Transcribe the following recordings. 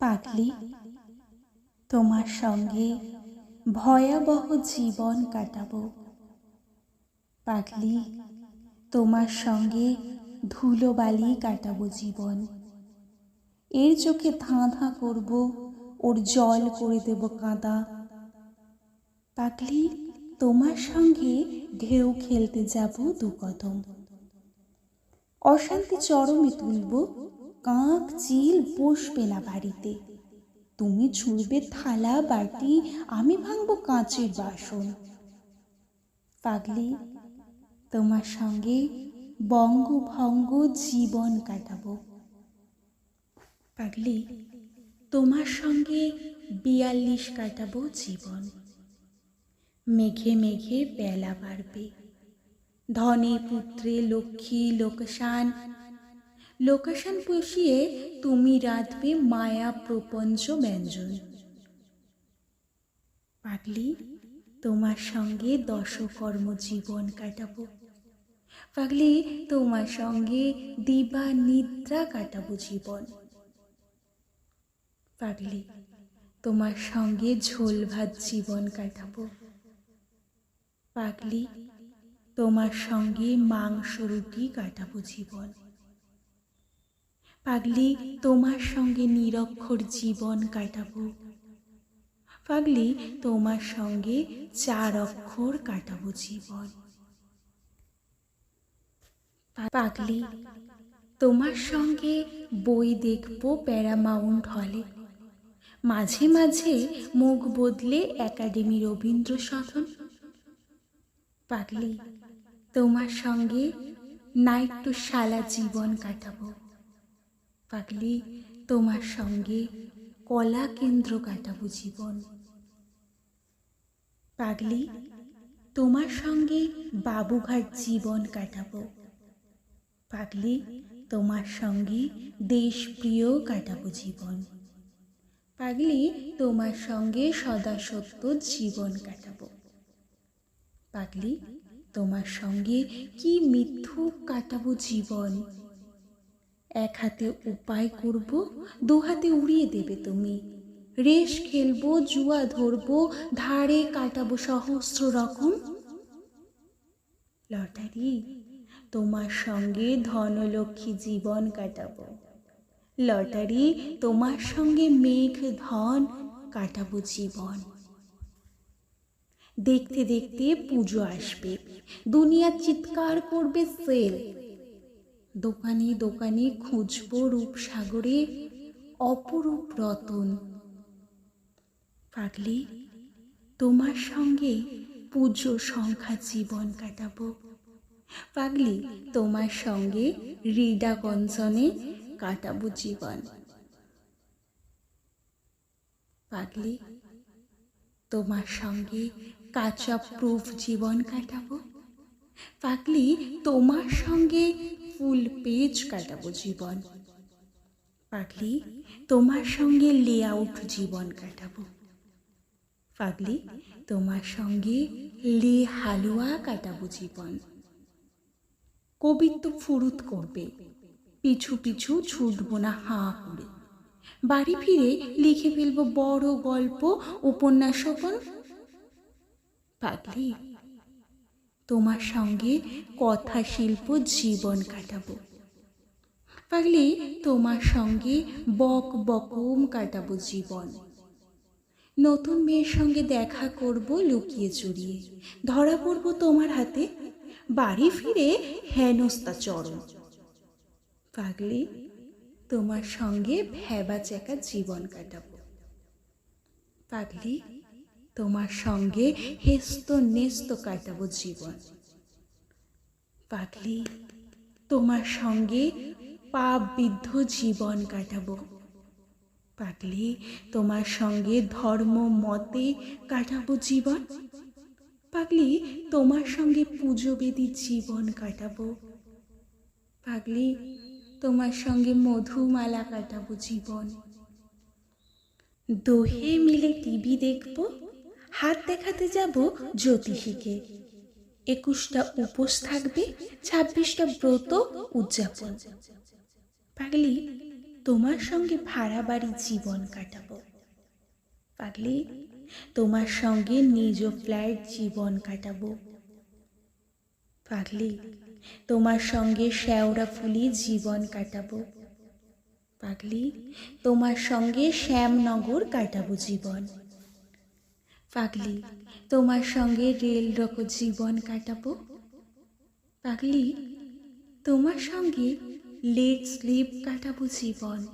পাগলি, তোমার সঙ্গে ভয়াবহ জীবন কাটাবো। পাগলি, তোমার সঙ্গে ধুলোবালি কাটাবো জীবন। এর চোখে ধাঁ ধাঁ করব, ওর জল করে দেব কাঁদা। পাগলি, তোমার সঙ্গে ঢেউ খেলতে যাব দু কদম। অশান্তি চরমে তুলব কাক চিল বসবে না বাড়িতে। তুমি ছুঁড়বে থালা, বাটি, আমি ভাঙবো কাঁচের বাসন। পাগলি, তোমার সঙ্গে বঙ্গভঙ্গ জীবন কাটাবো। পাগলি, তোমার সঙ্গে বিয়াল্লিশ কাটাবো জীবন। মেঘে মেঘে বেলা বাড়বে। ধনে পুত্রে লক্ষ্মী, লোকসান লোকেশন পুষিয়ে তুমি রাঁধবে মায়া প্রপঞ্চ ব্যঞ্জন। পাগলি, তোমার সঙ্গে দশকর্ম জীবন কাটাবো। পাগলি, তোমার সঙ্গে দিবা নিদ্রা কাটাবো জীবন। পাগলি, তোমার সঙ্গে ঝোল ভাত জীবন কাটাবো। পাগলি, তোমার সঙ্গে মাংস রুটি কাটাবো জীবন। পাগলি, তোমার সঙ্গে নিরক্ষর জীবন কাটাবো। পাগলি, তোমার সঙ্গে চার অক্ষর কাটাবো জীবন। পাগলি, তোমার সঙ্গে বই দেখব প্যারামাউন্ট হলে। মাঝে মাঝে মুখ বদলে একাডেমি রবীন্দ্র সদন পাগলি, তোমার সঙ্গে নাট্যশালা জীবন কাটাবো। পাগলি, তোমার সঙ্গে কলা কেন্দ্র কাটাবো জীবন। পাগলি, তোমার সঙ্গে বাবুঘাট জীবন কাটাবো। পাগলি, তোমার সঙ্গে দেশপ্রিয় কাটাবো জীবন। পাগলি, তোমার সঙ্গে সদা সত্য জীবন কাটাবো। পাগলি, তোমার সঙ্গে কি মিথ্যুক কাটাবো জীবন। এক হাতে উপায় করব, দু হাতে উড়িয়ে দেবে তুমি। রেশ খেলব, জুয়া ধরবো, ধারে কাটাবো সহস্র রকম। লটারি, তোমার সঙ্গে ধনলক্ষ্মী জীবন কাটাবো। লটারি, তোমার সঙ্গে মেঘ, ধন কাটাবো জীবন। দেখতে দেখতে পুজো আসবে। দুনিয়া চিৎকার করবে সেল। দোকানে দোকানে খুঁজবো রূপসাগরে অপরূপ রতন। পাগলি, তোমার সঙ্গে পুজো সংখ্যা জীবন কাটাবো। পাগলি, তোমার সঙ্গে হৃদা কঞ্চনে কাটাবো জীবন। পাগলি, তোমার সঙ্গে কাঁচা প্রুফ জীবন কাটাবো। পাগলি, তোমার সঙ্গে ফুল পেজ কাটাবো জীবন। পাগলি, তোমার সঙ্গে লেআউট জীবন কাটাবো। পাগলি, তোমার সঙ্গে লে হালুয়া কাটাবো জীবন। কবিত্ব ফুরুত করবে। পিছু পিছু ছুটব না হাঁ করে। বাড়ি ফিরে লিখে ফেলব বড় গল্প, উপন্যাস পাগলি তোমার সঙ্গে কথা শিল্প জীবন কাটাবো। পাগলি, তোমার সঙ্গে বক বকম কাটাবো জীবন। নতুন মেয়ের সঙ্গে দেখা করব লুকিয়ে চুরিয়ে। ধরা পড়ব তোমার হাতে, বাড়ি ফিরে হেনস্তা চরম পাগলি, তোমার সঙ্গে ভেবা চেকা জীবন কাটাবো। পাগলি তোমার সঙ্গে হেস্ত নেস্ত কাটাবো জীবন। পাগলি, তোমার সঙ্গে পাপ বিদ্ধ জীবন কাটাবো। পাগলি, তোমার সঙ্গে ধর্ম মতে কাটাবো জীবন। পাগলি, তোমার সঙ্গে পুজো বেদি জীবন কাটাবো। পাগলি, তোমার সঙ্গে মধুমালা কাটাবো জীবন। দোহে মিলে টিভি দেখব হাত দেখাতে যাব জ্যোতিষীকে। একুশটা উপোস থাকবে, ছাব্বিশটা ব্রত উদযাপন। পাগলি, তোমার সঙ্গে ভাড়া বাড়ি জীবন কাটাবো। পাগলি, তোমার সঙ্গে নিজ ফ্ল্যাট জীবন কাটাবো। পাগলি, তোমার সঙ্গে শ্যাওড়া ফুলি জীবন কাটাবো। পাগলি, তোমার সঙ্গে শ্যামনগর কাটাবো জীবন। পাগলি, তোমার সঙ্গে রেল রকো জীবন কাটাবো? পাগলি, তোমার সঙ্গে লেট স্লিপ কাটাবো জীবন।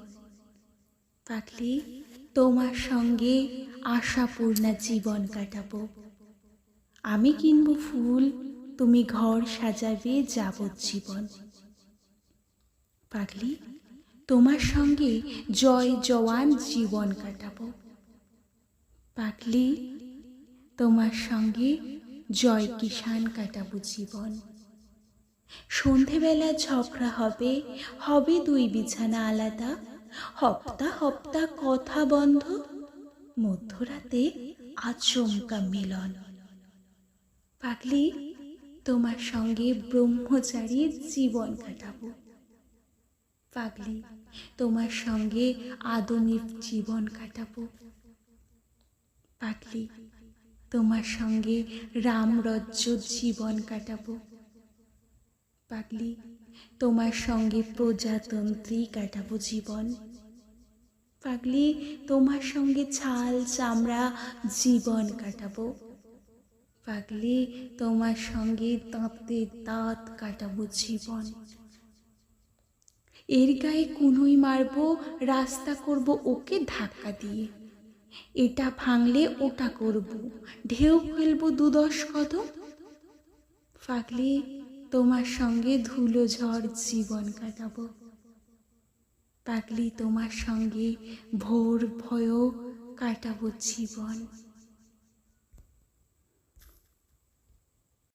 পাগলি, তোমার সঙ্গে আশাপূর্ণা জীবন কাটাবো। আমি কিনবো ফুল, তুমি ঘর সাজাবে যাবজ্জীবন পাগলি, তোমার সঙ্গে জয় জওয়ান জীবন কাটাবো। পাগলি তোমার সঙ্গে জয় কিষান কাটাবো জীবন। সন্ধেবেলা ঝগড়া হবে হবে দুই বিছানা আলাদা, হপ্তা হপ্তা কথা বন্ধ, মধ্যরাতে আচমকা মিলন। পাগলি, তোমার সঙ্গে ব্রহ্মচারীর জীবন কাটাবো। পাগলি, তোমার সঙ্গে আদমির জীবন কাটাবো। পাগলি তোমার সঙ্গে রামরজ্য জীবন কাটাবো। পাগলি, তোমার সঙ্গে প্রজাতন্ত্রী কাটাবো জীবন। পাগলি, তোমার সঙ্গে ছাল চামড়া জীবন কাটাবো। পাগলি, তোমার সঙ্গে দাঁতে দাঁত কাটাবো জীবন। এর গায়ে কুনুই মারবো, রাস্তা করব ওকে ধাক্কা দিয়ে। এটা ভাঙলে ওটা করব। ঢেউ ফেলব দুদশ কত ফাঁকলে তোমার সঙ্গে ধুলো ঝড় জীবন কাটাবো। পাগলি, তোমার সঙ্গে ভোর ভয়ও কাটাবো জীবন।